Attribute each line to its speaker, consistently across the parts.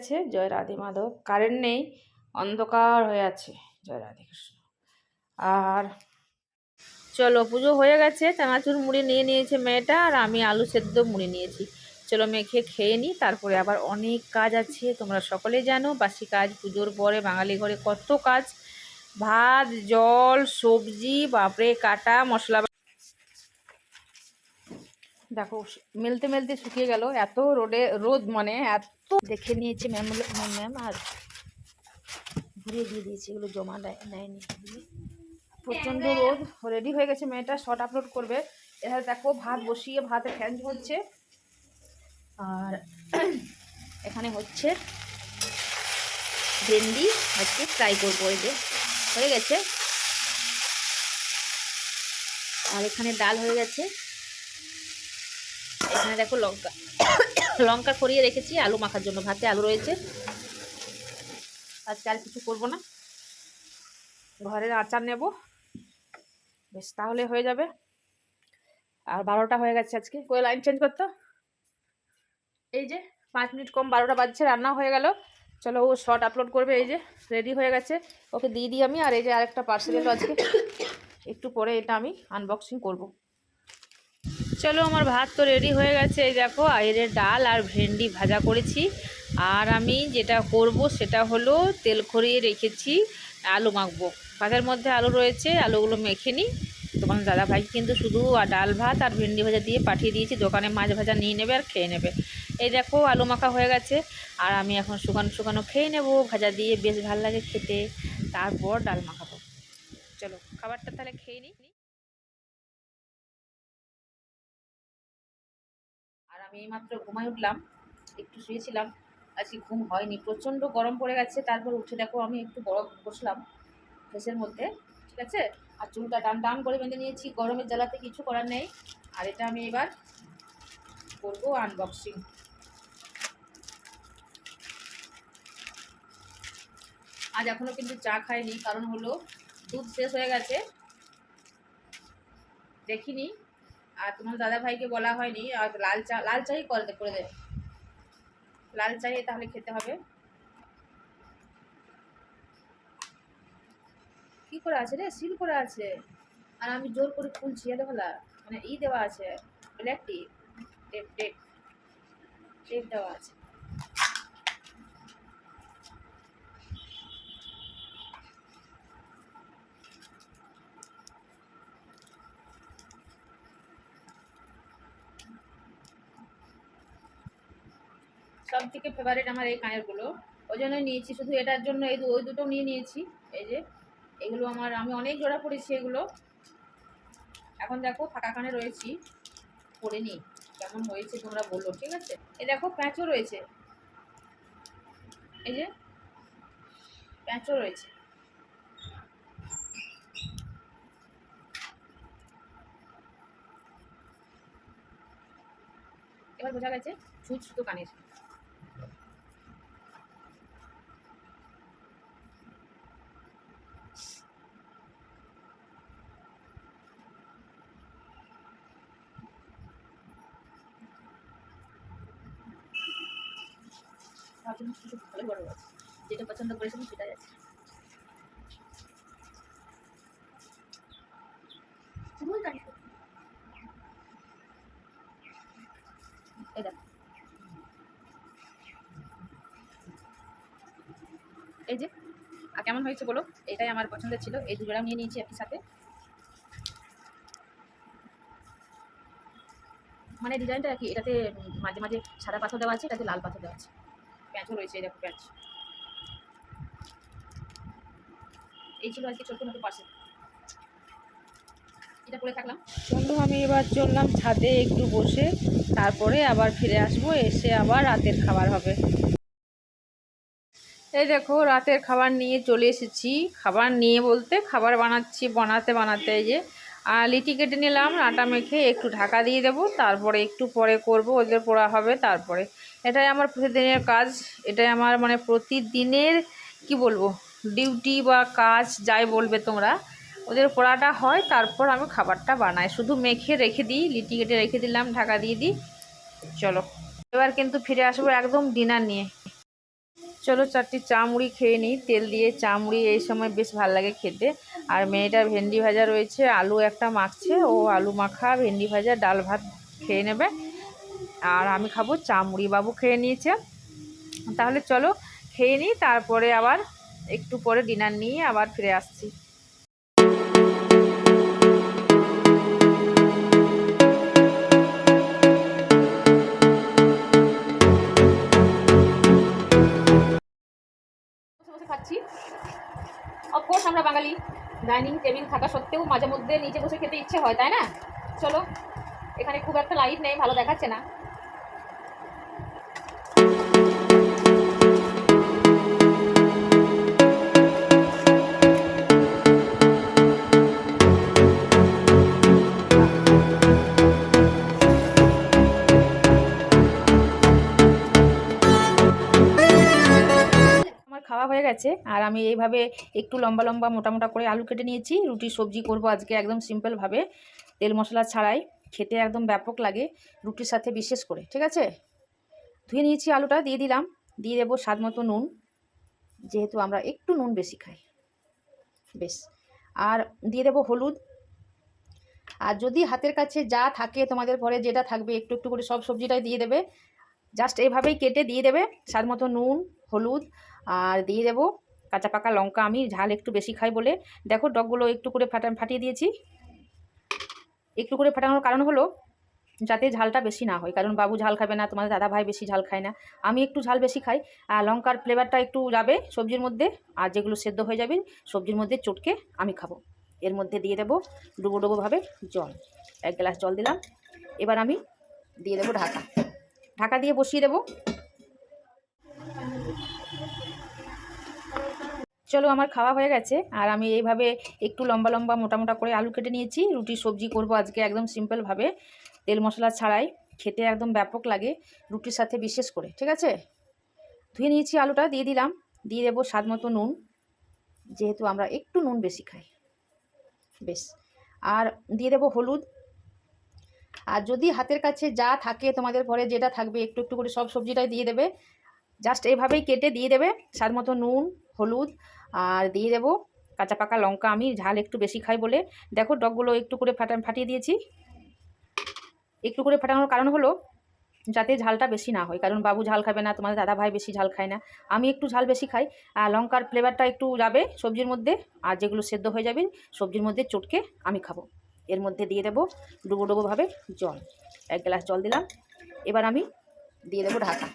Speaker 1: গেছে জয় রাধে মাধব। কারেন্ট নেই, অন্ধকার হয়ে আছে, জয় রাধে কৃষ্ণ। আর চলো, পুজো হয়ে গেছে চানাচুর মুড়ি নিয়ে নিয়েছে মেয়েটা, আর আমি আলু সেদ্ধ মুড়ি নিয়েছি। চলো মেখে খেয়ে নিই, তারপরে আবার অনেক কাজ আছে, তোমরা সকলে জানো। বাসি কাজ, পুজোর পরে বাঙালি ঘরে কত কাজ। ভাত, জল, সবজি, বাপরে কাটা, মশলা দেখো মেলতে মেলতে শুকিয়ে গেল। এত রোদে রোদ মানে এত দেখে নিয়েছে ম্যাম ম্যাম আর ঘুরিয়ে দিয়ে দিয়েছে এগুলো জমা দেয় নেয়নি প্রচণ্ড রোদ রেডি হয়ে গেছে মেয়েটা শর্ট আপলোড করবে। এখানে দেখো ভাত বসিয়ে ভাতে ফ্যান হচ্ছে আর এখানে হচ্ছে ভেন্ডি হচ্ছে ফ্রাই করব এই যে হয়ে গেছে। আর এখানে ডাল হয়ে গেছে। এখানে দেখো লঙ্কা। লঙ্কা করিয়ে রেখেছি, আলু মাখার জন্য। ভাতে আলু রয়েছে। আজকে আর কিছু করব না। ঘরের আচার নেব। বেশ, তাহলে হয়ে যাবে। আর বারোটা হয়ে গেছে আজকে। কই লাইন চেঞ্জ করতো? এই যে, পাঁচ মিনিট কম, বারোটা বাজছে, রান্না হয়ে গেল। চলো, ও শর্ট আপলোড করবে। এই যে রেডি হয়ে গেছে। ওকে দিয়ে দিই আমি। আর এই যে আরেকটা পার্সেল আজকে। একটু পরে এটা আমি আনবক্সিং করব। চলো, আমার ভাত তো রেডি হয়ে গেছে, এই দেখো আয়ের ডাল আর ভেন্ডি ভাজা করেছি। আর আমি যেটা করব সেটা হলো তেল খড়িয়ে রেখেছি, আলু মাখবো। ভাতের মধ্যে আলু রয়েছে, আলুগুলো মেখে নিই। তোমার দাদা ভাই কিন্তু শুধু ডাল ভাত আর ভেন্ডি ভাজা দিয়ে পাঠিয়ে দিয়েছি, দোকানে মাছ ভাজা নিয়ে নেবে আর খেয়ে নেবে। এই দেখো, আলু মাখা হয়ে গেছে। আর আমি এখন শুকানো শুকানো খেয়ে নেব, ভাজা দিয়ে বেশ ভালো লাগে খেতে। তারপর ডাল মাখাবো। চলো, খাবারটা তাহলে খেয়ে নিই। আমি এইমাত্র ঘুমাই উঠলাম, একটু শুয়েছিলাম, আজকে ঘুম হয়নি, প্রচণ্ড গরম পড়ে গেছে, তারপর উঠে দেখো আমি একটু বড় বসলাম ফেসের মধ্যে, ঠিক আছে? আর চুলটা টান টান করে বেঁধে নিয়েছি, গরমের জ্বালাতে কিছু করার নেই। আর এটা আমি এবার করব আনবক্সিং আজ এখনও কিন্তু চা খাইনি, কারণ হলো দুধ শেষ হয়ে গেছে। দেখিনি। আর তোমার দাদা ভাইকে বলা হয়নি, আর লাল চা, লাল চাই করে করে দেবে লাল চাই তাহলে খেতে হবে। কি করে আছে রে? সিল করে আছে। আর আমি জোর করে খুলছি এলে বলা মানে ই দেওয়া আছে ব্ল্যাক টি টেপ টেপ টেপ দেওয়া আছে। সব থেকে ফেভারিট আমার এই কানেরগুলো ওই জন্যই নিয়েছি, শুধু এটার জন্য এই ওই দুটো নিয়ে নিয়েছি। এই যে, এগুলো আমার, আমি অনেক জোড়া পড়েছি এগুলো। এখন দেখো, ফাঁকা কানে রয়েছি। পরে নিই, কেমন হয়েছে তোমরা বলল ঠিক আছে? এই দেখো, প্যাঁচও রয়েছে। এই যে, প্যাঁচও রয়েছে। এবার বোঝা গেছে, ছুঁচ ভালো বড় যেটা পছন্দ করেছিলাম সেটাই আছে। এই যে, আর কেমন হয়েছে বলো? এটাই আমার পছন্দের ছিল। এই দুজোড়া নিয়ে নিয়েছি একই সাথে। মানে ডিজাইনটা কি? এটাতে মাঝে মাঝে সাদা পাথর দেওয়া আছে, এটাতে লাল পাথর দেওয়া আছে। প্যাঁচও রয়েছে দেখো প্যাঁচ এই ছিল আজকে ছোট্ট মতো পার্সেল বন্ধু আমি এবার চললাম ছাদে একটু বসে, তারপরে আবার ফিরে আসব, এসে আবার রাতের খাবার হবে। এই দেখো, রাতের খাবার নিয়ে চলে এসেছি। খাবার নিয়ে বলতে, খাবার বানাচ্ছি, বানাতে বানাতে এই যে। আর লিটি কেটে নিলাম, আটা মেখে একটু ঢাকা দিয়ে দেবো, তারপরে একটু পরে করব, ওদের পোড়া হবে, তারপরে। এটাই আমার প্রতিদিনের কাজ, এটাই আমার মানে প্রতিদিনের, কি বলব ডিউটি বা কাজ যাই বলবে তোমরা, ওদের পোড়াটা হয়, তারপর আমি খাবারটা বানাই। শুধু মেখে রেখে দিই, লিটি কেটে রেখে দিলাম, ঢাকা দিয়ে দিই, চলো। এবার কিন্তু ফিরে আসব একদম ডিনার নিয়ে। চলো চারটি চা মুড়ি খেয়ে নিই, তেল দিয়ে চা মুড়ি এই সময় বেশ ভালো লাগে খেতে। আর মেয়েটা ভেন্ডি ভাজা রয়েছে, আলু একটা মাখছে, ও আলু মাখা, ভেন্ডি ভাজা, ডাল ভাত খেয়ে নেবে। আর আমি খাব চা মুড়ি বাবু খেয়ে নিয়েছে। তাহলে চলো খেয়ে নিই, তারপরে আবার একটু পরে ডিনার নিয়ে আবার ফিরে আসছি। খাচ্ছি। অফকোর্স আমরা বাঙালি। ডাইনিং টেবিল থাকা সত্ত্বেও মাঝে মধ্যে নিচে বসে খেতে ইচ্ছে হয়, তাই না? চলো, এখানে খুব একটা লাইট নেই, ভালো দেখাচ্ছে না। গেছে। আর আমি এইভাবে একটু লম্বা লম্বা মোটা মোটা করে আলু কেটে নিয়েছি। রুটি, সবজি করব আজকে একদম সিম্পলভাবে তেল মশলা ছাড়াই। খেতে একদম ব্যাপক লাগে রুটির সাথে বিশেষ করে, ঠিক আছে? ধুয়ে নিয়েছি আলুটা, দিয়ে দিলাম। দিয়ে দেবো স্বাদ মতো নুন। যেহেতু আমরা একটু নুন বেশি খাই। বেশ। আর দিয়ে দেবো হলুদ। আর যদি হাতের কাছে যা থাকে, তোমাদের ঘরে যেটা থাকবে, একটু একটু করে সব সবজিটাই দিয়ে দেবে। জাস্ট এইভাবেই কেটে দিয়ে দেবে। স্বাদ মতো নুন, হলুদ। আর দিয়ে দেবো কাঁচা পাকা লঙ্কা। আমি ঝাল একটু বেশি খাই বলে। দেখো, ডগগুলো একটু করে ফাটা, ফাটিয়ে দিয়েছি। একটু করে ফাটানোর কারণ হলো, যাতে ঝালটা বেশি না হয়। কারণ বাবু ঝাল খাবে না তোমাদের দাদা ভাই বেশি ঝাল খায় না। আমি একটু ঝাল বেশি খাই। আর লঙ্কার ফ্লেভারটা একটু যাবে সবজির মধ্যে। আর যেগুলো সেদ্ধ হয়ে যাবে, সবজির মধ্যে চটকে আমি খাব। এর মধ্যে দিয়ে দেবো ডুবো ডুবোভাবে জল। এক গ্লাস জল দিলাম। এবার আমি দিয়ে দেবো ঢাকা। ঢাকা দিয়ে বসিয়ে দেবো। চলো আমার খাওয়া হয়ে গেছে। আর আমি এইভাবে একটু লম্বা লম্বা মোটা মোটা করে আলু কেটে নিয়েছি। রুটি সবজি করব আজকে একদম সিম্পলভাবে তেল মশলা ছাড়াই। খেতে একদম ব্যাপক লাগে রুটির সাথে বিশেষ করে, ঠিক আছে? ধুয়ে নিয়েছি আলুটা, দিয়ে দিলাম। দিয়ে দেবো স্বাদ মতো নুন। যেহেতু আমরা একটু নুন বেশি খাই। বেশ। আর দিয়ে দেবো হলুদ। আর যদি হাতের কাছে যা থাকে তোমাদের ঘরে যেটা থাকবে, একটু একটু করে সব সবজিটাই দিয়ে দেবে। জাস্ট এইভাবেই কেটে দিয়ে দেবে। স্বাদ মতো নুন, হলুদ। আর দিয়ে দেবো কাঁচা পাকা লঙ্কা। আমি ঝাল একটু বেশি খাই বলে দেখো ডগগুলো একটু করে ফাটা ফাটিয়ে দিয়েছি। একটু করে ফাটানোর কারণ হলো যাতে ঝালটা বেশি না হয়। কারণ বাবু ঝাল খাবে না, তোমাদের দাদা ভাই বেশি ঝাল খায় না। আমি একটু ঝাল বেশি খাই। আর লঙ্কার ফ্লেভারটা একটু যাবে সবজির মধ্যে। আর যেগুলো সেদ্ধ হয়ে যাবে সবজির মধ্যে চটকে আমি খাব। এর মধ্যে দিয়ে দেবো ডুবো ডুবোভাবে জল। এক গ্লাস জল দিলাম। এবার আমি দিয়ে দেবো ঢাকা।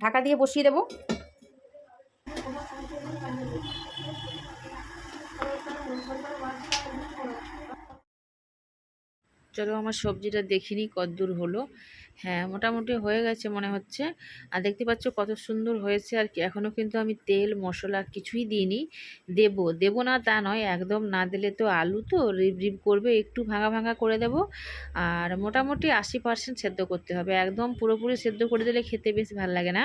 Speaker 1: ঢাকা দিয়ে বসিয়ে দেবো। চলো আমার সবজিটা দেখিনি কদ্দূর হলো। হ্যাঁ মোটামুটি হয়ে গেছে মনে হচ্ছে। আর দেখতে পাচ্ছ কত সুন্দর হয়েছে। আর কি এখনও কিন্তু আমি তেল, মশলা কিছুই দিইনি। দেবো দেবো না তা নয়, একদম না দিলে তো আলু তো রিব রিব করবে, একটু ভাঙা ভাঙা করে দেবো। আর মোটামুটি আশি পার্সেন্ট সেদ্ধ করতে হবে। একদম পুরোপুরি সেদ্ধ করে দিলে খেতে বেশ ভালো লাগে না।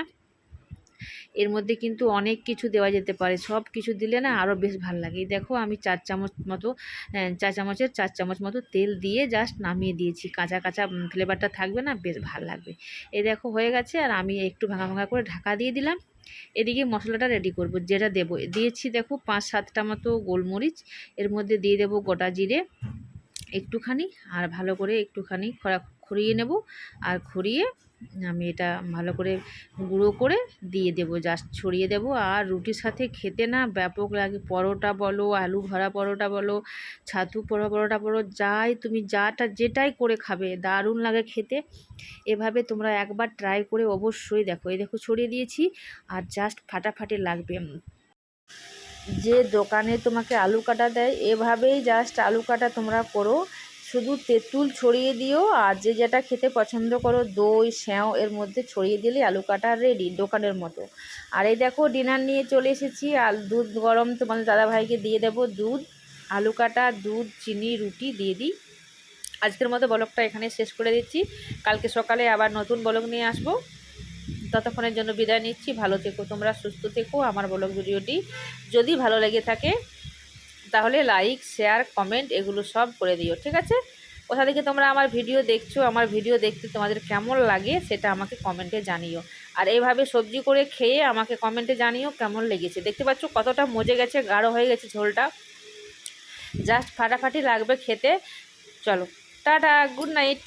Speaker 1: এর মধ্যে কিন্তু অনেক কিছু দেওয়া যেতে পারে। সব কিছু দিলে না আরও বেশ ভালো লাগে। দেখো আমি চার চামচ মতো আহ, চা চামচের চার চামচ মতো তেল দিয়ে জাস্ট নামিয়ে দিয়েছি। কাঁচা কাঁচা ফ্লেভারটা থাকবে না বেশ ভালো লাগবে। এই দেখো হয়ে গেছে আর আমি একটু ভাঙা ভাঙা করে ঢাকা দিয়ে দিলাম। এদিকে মশলাটা রেডি করব যেটা দেবো। দিয়েছি দেখো পাঁচ সাতটা মতো গোলমরিচ। এর মধ্যে দিয়ে দেবো গোটা জিরে একটুখানি আর ভালো করে একটুখানি খরা খড়িয়ে নেব। আর খড়িয়ে আমি এটা ভালো করে গুঁড়ো করে দিয়ে দেবো জাস্ট ছড়িয়ে দেবো। আর রুটির সাথে খেতে না ব্যাপক লাগে, পরোটা বলো, আলু ভরা পরোটা বলো, ছাতু পরো পরোটা বলো, যাই তুমি যাটা যেটাই করে খাবে, দারুণ লাগে খেতে। এভাবে তোমরা একবার ট্রাই করে অবশ্যই দেখো। এই দেখো ছড়িয়ে দিয়েছি আর জাস্ট ফাটাফাটি লাগবে। যে দোকানে তোমাকে আলু কাটা দেয়, এভাবেই জাস্ট আলু কাটা তোমরা করো। শুধু তেঁতুল ছড়িয়ে দিও আর যে যেটা খেতে পছন্দ করো, দই, স্যাঁও, এর মধ্যে ছড়িয়ে দিলে আলু কাটা রেডি দোকানের মতো। আর এই দেখো ডিনার নিয়ে চলে এসেছি। আর দুধ গরম তোমাদের দাদাভাইকে দিয়ে দেবো দুধ, আলু কাটা, দুধ, চিনি, রুটি দিয়ে দিই। আজকের মতো ব্লগটা এখানে শেষ করে দিচ্ছি। কালকে সকালে আবার নতুন ব্লগ নিয়ে আসব। ততক্ষণের জন্য বিদায় নিচ্ছি। ভালো থেকো তোমরা, সুস্থ থেকো। আমার ব্লগ ভিডিওটি যদি ভালো লেগে থাকে তাহলে লাইক শেয়ার কমেন্ট এগুলো সব করে দিও, ঠিক আছে? কোথা থেকে তোমরা আমার ভিডিও দেখছ, আমার ভিডিও দেখতে তোমাদের কেমন লাগে সেটা আমাকে কমেন্টে জানিও। আর এইভাবে সবজি করে খেয়ে আমাকে কমেন্টে জানিও কেমন লেগেছে। দেখতে পাচ্ছ কতটা মজে গেছে, গাঢ় হয়ে গেছে ঝোলটা। জাস্ট ফাটাফাটি লাগবে খেতে। চলো, টাটা গুড নাইট